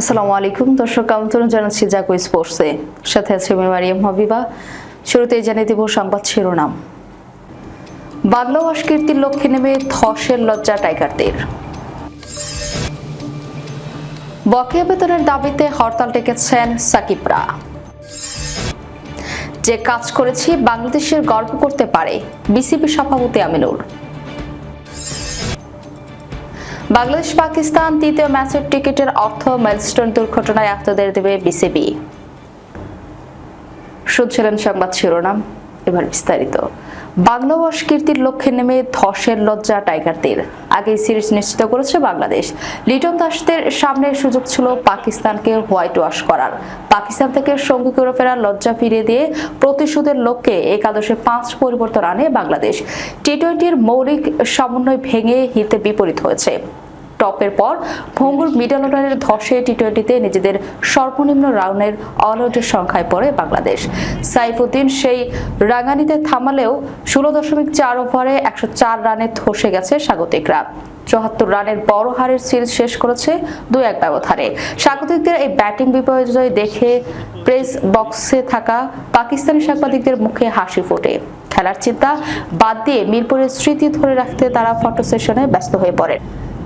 আসসালামু আলাইকুম। দর্শক, আমন্ত্রণ জানাচ্ছি জাকো স্পোর্টসে। সাথে আছে আমি মারিয়াম হাবিবা। শুরুতেই জানিয়ে দেব সংবাদ শিরোনাম। বাংলাবাস কীর্তির লক্ষ্যে নেমে ধসের লজ্জা টাইগারদের। বকেয়া বেতনের দাবিতে হরতাল ডেকেছেন সাকিবরা। যে কাজ করেছি, বাংলাদেশের গর্ব করতে পারে বিসিবি সভাপতি আমিনুর বাংলাদেশ পাকিস্তান তৃতীয় ম্যাচের টিকিটের অর্থ মাইলস্টোন দুর্ঘটনায় আহতদের দেবে বিসিবি। শুনছিলেন সংবাদ শিরোনাম। এবার বিস্তারিত। বাংলাবাস কীর্তির লক্ষ্যে নেমে ধসের লজ্জা টাইগারদের। আগেই সিরিজ নিশ্চিত করেছে বাংলাদেশ। লিটন দাসদের সামনে সুযোগ ছিল পাকিস্তানকে হোয়াইট ওয়াশ করার। পাকিস্তান থেকে সঙ্গী করে ফেরার লজ্জা ফিরিয়ে দিয়ে প্রতিশোধের লক্ষ্যে একাদশে পাঁচ পরিবর্তন আনে বাংলাদেশ। টি টোয়েন্টির মৌলিক সমন্বয় ভেঙে হিতে বিপরীত হয়েছে। টপের পর ভঙ্গুর মিডল অর্ডারের ধসে টি টোয়েন্টিতে নিজেদের সর্বনিম্ন রাউন্ডের অল আউটের সংখ্যায় পড়ে বাংলাদেশ। সাইফুদ্দিন সেই রাঙানিতে থামালেও ষোলো দশমিক চার ওভারে একশো চার রানে ধসে গেছে স্বাগতিকরা। চুয়াত্তর রানের বড় হারের সিরিজ শেষ করেছে দুই এক ব্যবধানে। স্বাগতিকদের এই ব্যাটিং বিপর্যয় দেখে প্রেস বক্সে থাকা পাকিস্তানি সাংবাদিকদের মুখে হাসি ফোটে। খেলার চিন্তা বাদ দিয়ে মিরপুরের স্মৃতি ধরে রাখতে তারা ফটো সেশনে ব্যস্ত হয়ে পড়ে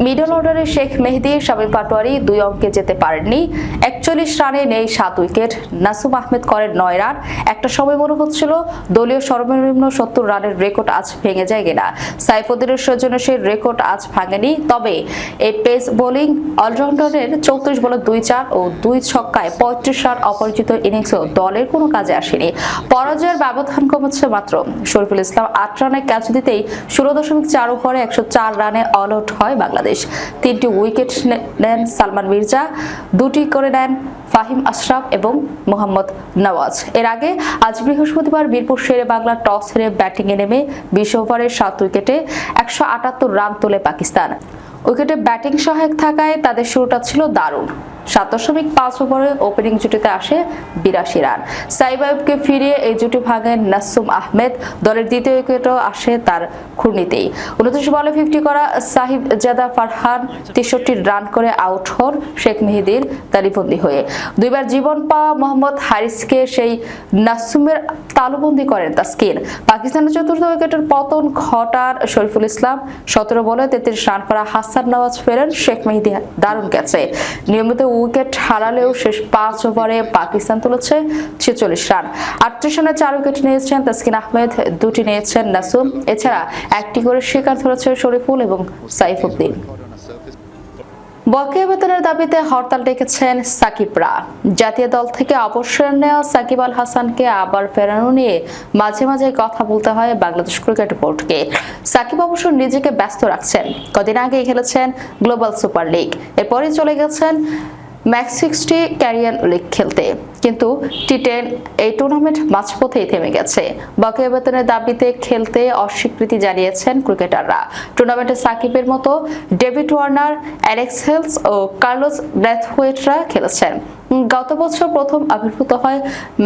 মিডল অর্ডারে শেখ মেহেদি, শামীম পাটোয়ারি দুই অঙ্কে যেতে পারেননি। একচল্লিশ রানে নেই সাত উইকেট। নাসুম আহমেদ করেন নয় রান। একটা সময় মনে হচ্ছিল দলীয় সর্বনিম্ন সত্তর রানের রেকর্ড আজ ভেঙে যায় কিনা। সাইফুদ্দিনের সৌজন্য সেই রেকর্ড আজ ভাঙেনি। তবে এই পেস বোলিং অলরাউন্ডারের চৌত্রিশ বলে দুই চার ও দুই ছক্কায় পঁয়ত্রিশ রান অপরিচিত ইনিংসও দলের কোনো কাজে আসেনি। পরাজয়ের ব্যবধান কমেছে মাত্র। শরীফুল ইসলাম আট রানে ক্যাচ দিতেই ষোলো দশমিক চার ওভারে একশো চার রানে অল আউট হয় বাংলাদেশ। তিনটি উইকেট নেন সালমান মির্জা, দুটি করে নেন ফাহিম আশরাফ এবং মোহাম্মদ নওয়াজ। এর আগে আজ বৃহস্পতিবার বীরপুর শেরে বাংলা টস হেরে ব্যাটিংয়ে নেমে বিশ ওভারের সাত উইকেটে একশো আটাত্তর রান তোলে পাকিস্তান। উইকেটে ব্যাটিং সহায়ক থাকায় তাদের শুরুটা ছিল দারুণ। সাত দশমিক পাঁচ ওভারে ওপেনিং জুটিতে আসে বিরাশি রান। সাইবাইবকে ফিরিয়ে এই জুটি ভাঙেন নাসুম আহমেদ। দলের দ্বিতীয় উইকেটও আসে তার ঘূর্ণিতেই উনত্রিশ বলে ফিফটি করা সাহিব জাদা ফারহান তেষট্টি রান করে আউট হন শেখ হয়ে। দুইবার জীবন পাওয়া মোহাম্মদ হারিসকে সেই নাসুমের তালুবন্দি করেন তাস্কিন। পাকিস্তানের চতুর্থ উইকেটের পতন ঘটার শরীফুল ইসলাম। সতেরো বলে তেত্রিশ রান করা হাসান নওয়াজ ফেরেন শেখ মেহেদি। দারুণ নিয়মিত উইকেট হারালেও শেষ পাঁচ ওভারে পাকিস্তান তুলেছে ছেচল্লিশ রান। আটত্রিশ রানে চার উইকেট নিয়েছেন তাসকিন আহমেদ, দুটি নিয়েছেন নাসুম। এছাড়া একটি করে শিকার ধরেছে শরীফুল এবং সাইফুদ্দিন বকেয়া বেতনের দাবিতে হরতাল ডেকেছেন সাকিবরা জাতীয় দল থেকে অবসর নেওয়া সাকিব আল হাসানকে আবার ফেরানো নিয়ে মাঝে মাঝে কথা বলতে হয় বাংলাদেশ ক্রিকেট বোর্ডকে। সাকিব অবশ্য নিজেকে ব্যস্ত রাখছেন। কদিন আগে খেলেছেন গ্লোবাল সুপার লিগ। এরপরই চলে গেছেন ম্যাক্স সিক্সটি ক্যারিয়ান লিগ খেলতে। কিন্তু টি টেন এই টুর্নামেন্ট মাঝপথেই থেমে গেছে। বকেয়া বেতনের দাবিতে খেলতে অস্বীকৃতি জানিয়েছেন ক্রিকেটাররা। টুর্নামেন্টে সাকিবের মতো ডেভিড ওয়ার্নার, অ্যালেক্স হেলস ও কার্লোস ব্র্যাথওয়েটরা খেলেছেন। গত বছর প্রথম আবির্ভূত হয়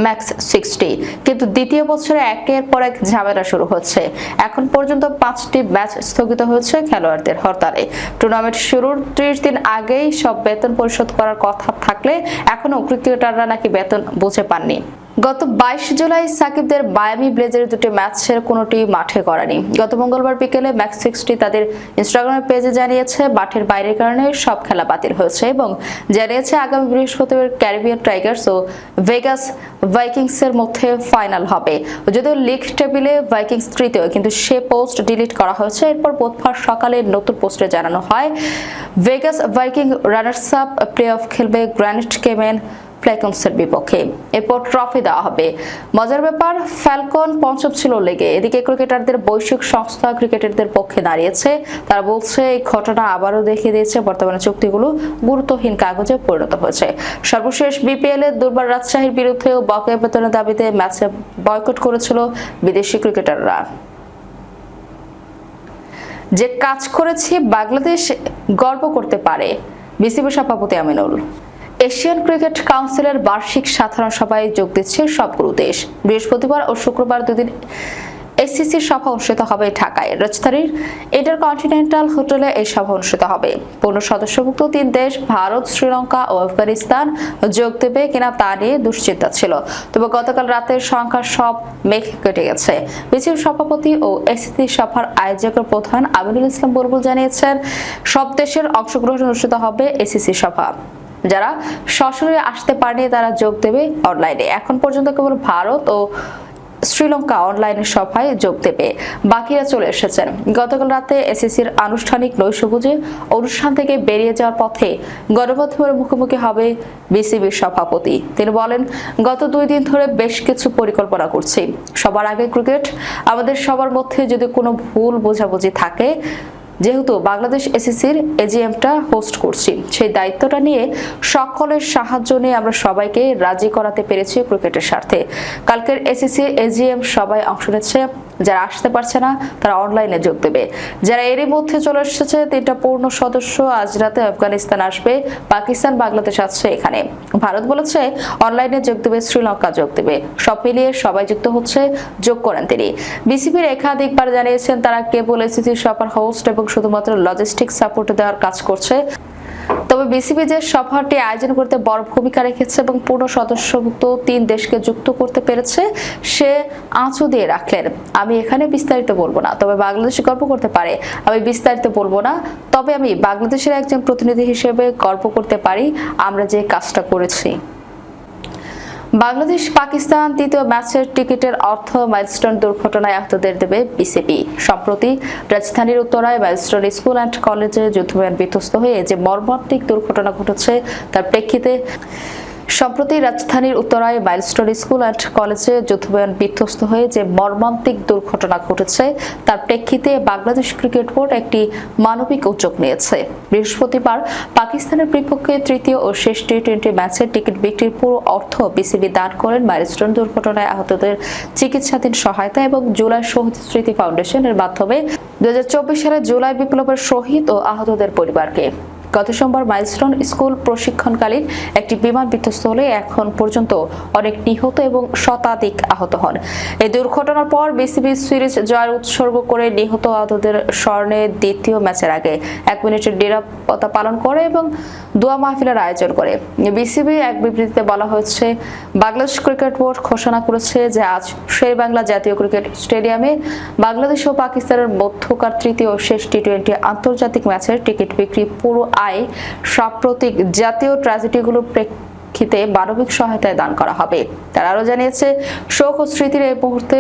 ম্যাক্স সিক্সটি, কিন্তু দ্বিতীয় বছরে একের পর এক ঝামেলা শুরু হচ্ছে। এখন পর্যন্ত পাঁচটি ম্যাচ স্থগিত হয়েছে খেলোয়াড়দের হরতালে। টুর্নামেন্ট শুরুর ত্রিশ দিন আগেই সব বেতন পরিশোধ করার কথা থাকলে এখনও ক্রিকেটাররা নাকি বেতন বুঝে পাননি। গত বাইশ জুলাই সাকিবদের মায়ামি ব্লেজের দুটি ম্যাচের কোনোটি মাঠে করেনি গত মঙ্গলবার বিকেলে ম্যাক্স সিক্সটি তাদের ইনস্টাগ্রামের পেজে জানিয়েছে, মাঠের বাইরের কারণে সব খেলা বাতিল হয়েছে এবং জানিয়েছে, আগামী বৃহস্পতিবার ক্যারিবিয়ান টাইগার্স ও ভেগাস ভাইকিংসের মধ্যে ফাইনাল হবে। যদিও লিগ টেবিলে ভাইকিংস তৃতীয়, কিন্তু সে পোস্ট ডিলিট করা হয়েছে। এরপর বুধবার সকালে নতুন পোস্টে জানানো হয়, Vegas Viking runners up play off খেলবে গ্র্যানিট কেমেন ফ্ল্যাকন্সের বিপক্ষে। এরপর ট্রফি দেওয়া হবে। মজার ব্যাপার ফ্যালকন পঞ্চম ছিল লেগে। এদিকে ক্রিকেটারদের বৈশ্বিক সংস্থা ক্রিকেটারদের পক্ষে দাঁড়িয়েছে। তারা বলছে, এই ঘটনা আবারও দেখিয়ে দিয়েছে। বর্তমানে চুক্তিগুলো গুরুত্বহীন কাগজে পরিণত হয়েছে। সর্বশেষ বিপিএল এর দুর্বার রাজশাহীর বিরুদ্ধেও বকেয়া বেতনের দাবিতে ম্যাচে বয়কট করেছিল বিদেশি ক্রিকেটাররা। যে কাজ করেছে, বাংলাদেশ গর্ব করতে পারে। বিসিবি সভাপতি আমিনুল। এশিয়ান ক্রিকেট কাউন্সিলের বার্ষিক সাধারণ সভায় যোগ দিচ্ছে সবগুলো দেশ। বৃহস্পতিবার ও শুক্রবার দুদিন এসসিসির সভা অনুষ্ঠিত হবে ঢাকায়। রাজধানীর ইন্টারকন্টিনেন্টাল হোটেলে এই সভা অনুষ্ঠিত হবে। পূর্ণ সদস্যভুক্ত তিন দেশ, ভারত, শ্রীলঙ্কা ও আফগানিস্তান যোগ দেবে কিনা তা নিয়ে দুশ্চিন্তা ছিল। তবে গতকাল রাতের সংখ্যা সব মেঘ কেটে গেছে। বিসিবি সভাপতি ও এসসিসি সভার আয়োজকের প্রধান আমিনুল ইসলাম বুলবুল জানিয়েছেন, সব দেশের অংশগ্রহণ অনুষ্ঠিত হবে এসিসি সভা। যারা সশরীরে আসতে পারেনি তারা যোগ দেবে অনলাইনে এখন পর্যন্ত কেবল ভারত ও শ্রীলঙ্কা অনলাইনে সভায় যোগ দেবে। বাকিরা চলে এসেছেন। গতকাল রাতে এসএসসির আনুষ্ঠানিক নৈশভোজে অনুষ্ঠান থেকে বেরিয়ে যাওয়ার পথে গণমাধ্যমের মুখোমুখি হবে বিসিবির সভাপতি। তিনি বলেন, গত দুই দিন ধরে বেশ কিছু পরিকল্পনা করছি। সবার আগে ক্রিকেট আমাদের সবার মধ্যে যদি কোনো ভুল বোঝাবুঝি থাকে যেহেতু বাংলাদেশ এসিসির এজিএমটা হোস্ট করছি, সেই দায়িত্বটা নিয়ে সকলের সাহায্য নিয়ে আমরা সবাইকে রাজি করাতে পেরেছি ক্রিকেটের স্বার্থে। কালকের এসিসি এজিএম সবাই অংশ নিচ্ছে। যারা আসতে পারছে না, তারা অনলাইনে যোগ দেবে। যারা এরই মধ্যে চলে এসেছে, তিনটা পূর্ণ সদস্য আজ রাতে আফগানিস্তান আসবে। পাকিস্তান, বাংলাদেশ আসছে এখানে। ভারত বলেছে অনলাইনে যোগ দেবে, শ্রীলঙ্কা যোগ দেবে। সব মিলিয়ে সবাই যুক্ত হচ্ছে, যোগ করেন তিনি। বিসিবির একাধিকবার জানিয়েছেন, তারা কেবল এসিসি সভার হোস্ট এবং শুধুমাত্র লজিস্টিক সাপোর্ট দেওয়ার কাজ করছে। তবে বিসিবি যে সভাটি আয়োজন করতে বড় ভূমিকা রেখেছে এবং পূর্ণ সদস্যভুক্ত তিন দেশকে যুক্ত করতে পেরেছে, সে আঁচু দিয়ে রাখলেন। আমি এখানে বিস্তারিত বলব না, তবে বাংলাদেশ গর্ব করতে পারে। আমি বিস্তারিত বলব না, তবে আমি বাংলাদেশের একজন প্রতিনিধি হিসেবে গর্ব করতে পারি। আমরা যে কাজটা করেছি। বাংলাদেশ পাকিস্তান তৃতীয় ম্যাচের টিকিটের অর্থ মাইলস্টোন দুর্ঘটনায় আহতদের দেবে বিসিবি। সম্প্রতি রাজধানীর উত্তরায় মাইলস্টোন স্কুল অ্যান্ড কলেজে যুদ্ধবিমান বিধ্বস্ত হয়ে যে মর্মান্তিক দুর্ঘটনা ঘটেছে, তার প্রেক্ষিতে সম্প্রতি রাজধানীর উত্তরায় মাইলস্টোন স্কুল অ্যান্ড কলেজে যুদ্ধবিমান বিধ্বস্ত হয়ে যে মর্মান্তিক দুর্ঘটনা ঘটেছে, তার প্রেক্ষিতে বাংলাদেশ ক্রিকেট বোর্ড একটি মানবিক উদ্যোগ নিয়েছে। বৃহস্পতিবার পাকিস্তানের বিপক্ষে তৃতীয় ও শেষ টি টোয়েন্টি ম্যাচের টিকিট বিক্রির পুরো অর্থ বিসিবি দান করেন মাইলস্টোন দুর্ঘটনায় আহতদের চিকিৎসাধীন সহায়তা এবং জুলাই শহীদ স্মৃতি ফাউন্ডেশনের মাধ্যমে দুই হাজার চব্বিশ সালে জুলাই বিপ্লবের শহীদ ও আহতদের পরিবারকে। গত সোমবার মাইলস্টোন স্কুল প্রশিক্ষণকালীন একটি বিমান বিধ্বস্ত হলে এখন পর্যন্ত অনেক নিহত এবং শতাধিক আহত হন। এই দুর্ঘটনার পর বিসিবি সিরিজ জয়ের উৎসর্গ করে নিহত আহতদের স্মরণে দ্বিতীয় ম্যাচের আগে এক মিনিটের নিরাপত্তা পালন করে এবং দোয়া মাহফিলের আয়োজন করে। বিসিবি এক বিবৃতিতে বলা হয়েছে, বাংলাদেশ ক্রিকেট বোর্ড ঘোষণা করেছে যে আজ শের বাংলা জাতীয় ক্রিকেট স্টেডিয়ামে বাংলাদেশ ও পাকিস্তানের মধ্যকার তৃতীয় শেষ টি টোয়েন্টি আন্তর্জাতিক ম্যাচের টিকিট বিক্রি পুরো আয় সাম্প্রতিক জাতীয় ট্র্যাজেডিগুলোর প্রেক্ষিতে মানবিক সহায়তায় দান করা হবে। তারা আরও জানিয়েছে, শোক ও স্মৃতির এই মুহূর্তে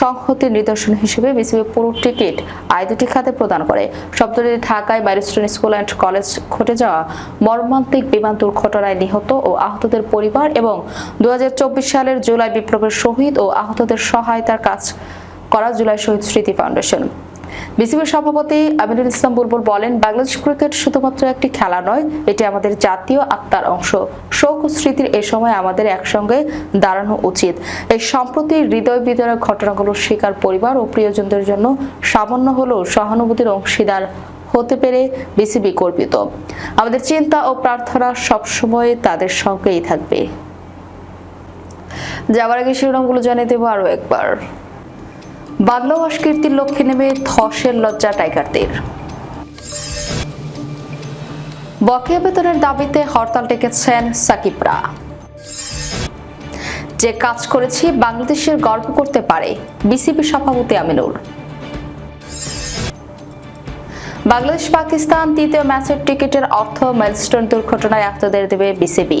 সংহতির নিদর্শন হিসেবে বিসিবি পুরো টিকিট আয় দুটি খাতে প্রদান করে। সপ্তাহে ঢাকায় ব্যারিস্টন স্কুল অ্যান্ড কলেজ ঘটে যাওয়া মর্মান্তিক বিমান দুর্ঘটনায় নিহত ও আহতদের পরিবার এবং দু হাজার চব্বিশ সালের জুলাই বিপ্লবের শহীদ ও আহতদের সহায়তার কাজ করা জুলাই শহীদ স্মৃতি ফাউন্ডেশন। বিসিবির সভাপতি আমিনুল ইসলাম বুলবুল বলেন, বাংলাদেশ ক্রিকেট শুধুমাত্র একটি খেলা নয়, এটি আমাদের জাতীয় আত্মার অংশ। শোক স্মৃতির এ সময় আমাদের একসঙ্গে দাঁড়ানো উচিত। এই সম্প্রতি হৃদয় বিদারক ঘটনাগুলোর শিকার পরিবার ও প্রিয়জনদের জন্য সামান্য হলেও সহানুভূতির অংশীদার হতে পেরে বিসিবি গর্বিত। আমাদের চিন্তা ও প্রার্থনা সবসময় তাদের সঙ্গেই থাকবে। যাওয়ার আগে শিরোনামগুলো জানিয়ে দেবো আরও একবার। বাংলা অস্কীর্তির লক্ষ্যে নেমে ধসের লজ্জা টাইগারদের। বকেয়া বেতনের দাবিতে হরতাল ডেকেছেন সাকিবরা। যে কাজ করেছি বাংলাদেশের গর্ব করতে পারে বিসিবি সভাপতি আমিনুর বাংলাদেশ পাকিস্তান তৃতীয় ম্যাচের টিকিটের অর্থ মাইলস্টোন দুর্ঘটনায় আহতদের দেবে বিসিবি।